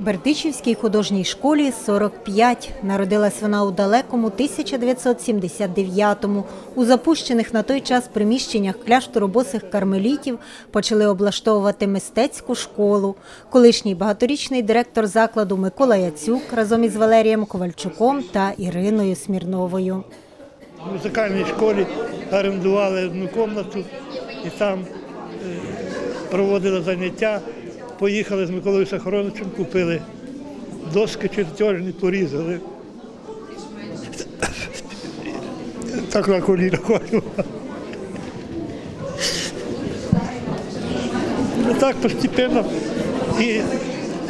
Бердичівській художній школі 45. Народилась вона у далекому 1979-му. У запущених на той час приміщеннях кляштору босих кармелітів почали облаштовувати мистецьку школу. Колишній багаторічний директор закладу Микола Яцюк разом із Валерієм Ковальчуком та Іриною Смірновою. В музикальній школі орендували одну кімнату і там е, проводили заняття. Поїхали з Миколою Сахаровичем, купили доски чертежні, порізали. Так на коліна. Ну так постепенно і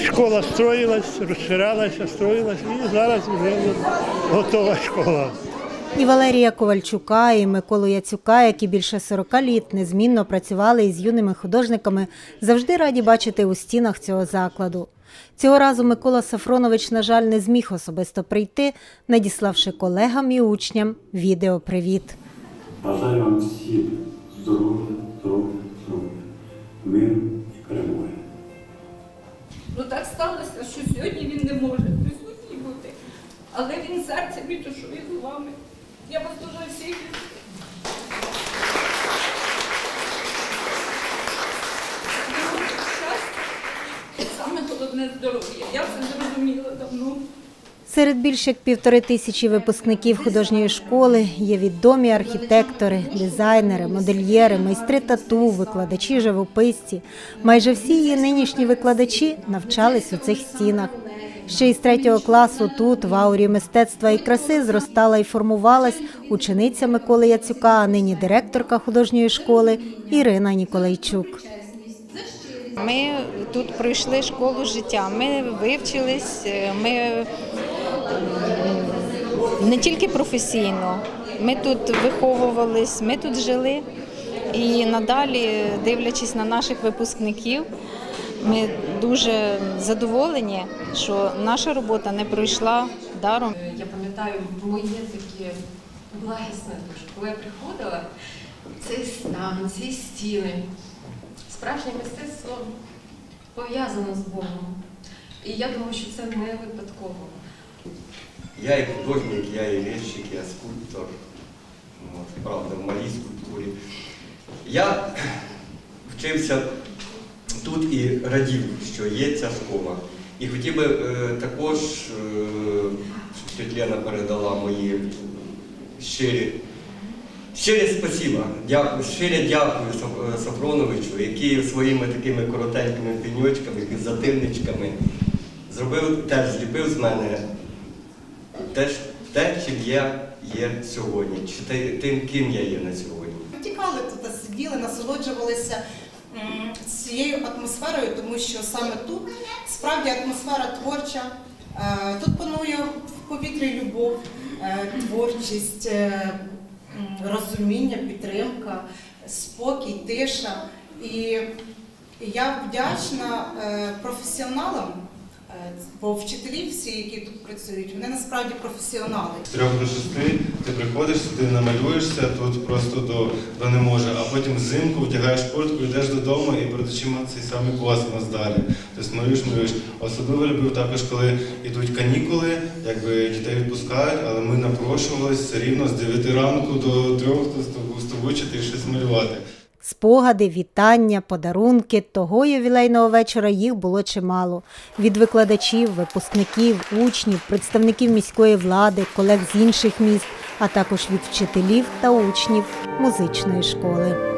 школа строїлась, розширялася, строїлась, і зараз вже готова школа. І Валерія Ковальчука, і Миколу Яцюка, які більше 40 літ незмінно працювали із юними художниками, завжди раді бачити у стінах цього закладу. Цього разу Микола Сафронович, на жаль, не зміг особисто прийти, надіславши колегам і учням відеопривіт. Бажаю вам всім здоров'я, здоров'я, здоров'я, миру і перемоги. Ну так сталося, що сьогодні він не може присутній бути. Але він серцем і душою Здоров'я. Я це зрозуміла давно. Серед більш як півтори тисячі випускників художньої школи є відомі архітектори, дизайнери, модельєри, майстри тату, викладачі живописці. Майже всі її нинішні викладачі навчались у цих стінах. Ще із третього класу тут, в аурі мистецтва і краси, зростала і формувалась учениця Миколи Яцюка, а нині директорка художньої школи Ірина Ніколайчук. Ми тут пройшли школу життя. Ми вивчились, е, ми не тільки професійно, ми тут виховувались, ми тут жили. І надалі, дивлячись на наших випускників, ми дуже задоволені, що наша робота не пройшла даром. Я пам'ятаю, моє таке благісне коли я приходила, цей стан, ці стіни, справжнє мистецтво пов'язано з Богом. І я думаю, що це не випадково. Я і художник, я і речник, я скульптор. От, правда, в малій скульптурі. Я вчився тут і радів, що є ця школа. І хотів би е, також, е, щоб тетя Лена передала мої щирі, щирі спасіба. Дякую, щире дякую е, Сафроновичу, який своїми такими коротенькими пеньочками, зативничками зробив, теж зліпив з мене те, те, чим я є сьогодні, чи тим, ким я є на сьогодні. Тікали тут, сиділи, насолоджувалися цією атмосферою, тому що саме тут справді атмосфера творча. Е, Тут панує в повітрі любов, е, творчість, е, розуміння, підтримка, спокій, тиша. І я вдячна е, професіоналам, бо вчителі всі, які тут працюють, вони насправді професіонали. З трьох до шести ти приходиш сюди, намалюєшся тут просто до, до не може, а потім взимку вдягаєш куртку, йдеш додому і перед очима цей самий космос далі. Тобто малюєш, малюєш. Особливо любив також, коли йдуть канікули, якби дітей відпускають, але ми напрошувалися все рівно з 9 ранку до 3 з тобою чи щось малювати. Спогади, вітання, подарунки того ювілейного вечора їх було чимало. Від викладачів, випускників, учнів, представників міської влади, колег з інших міст, а також від вчителів та учнів музичної школи.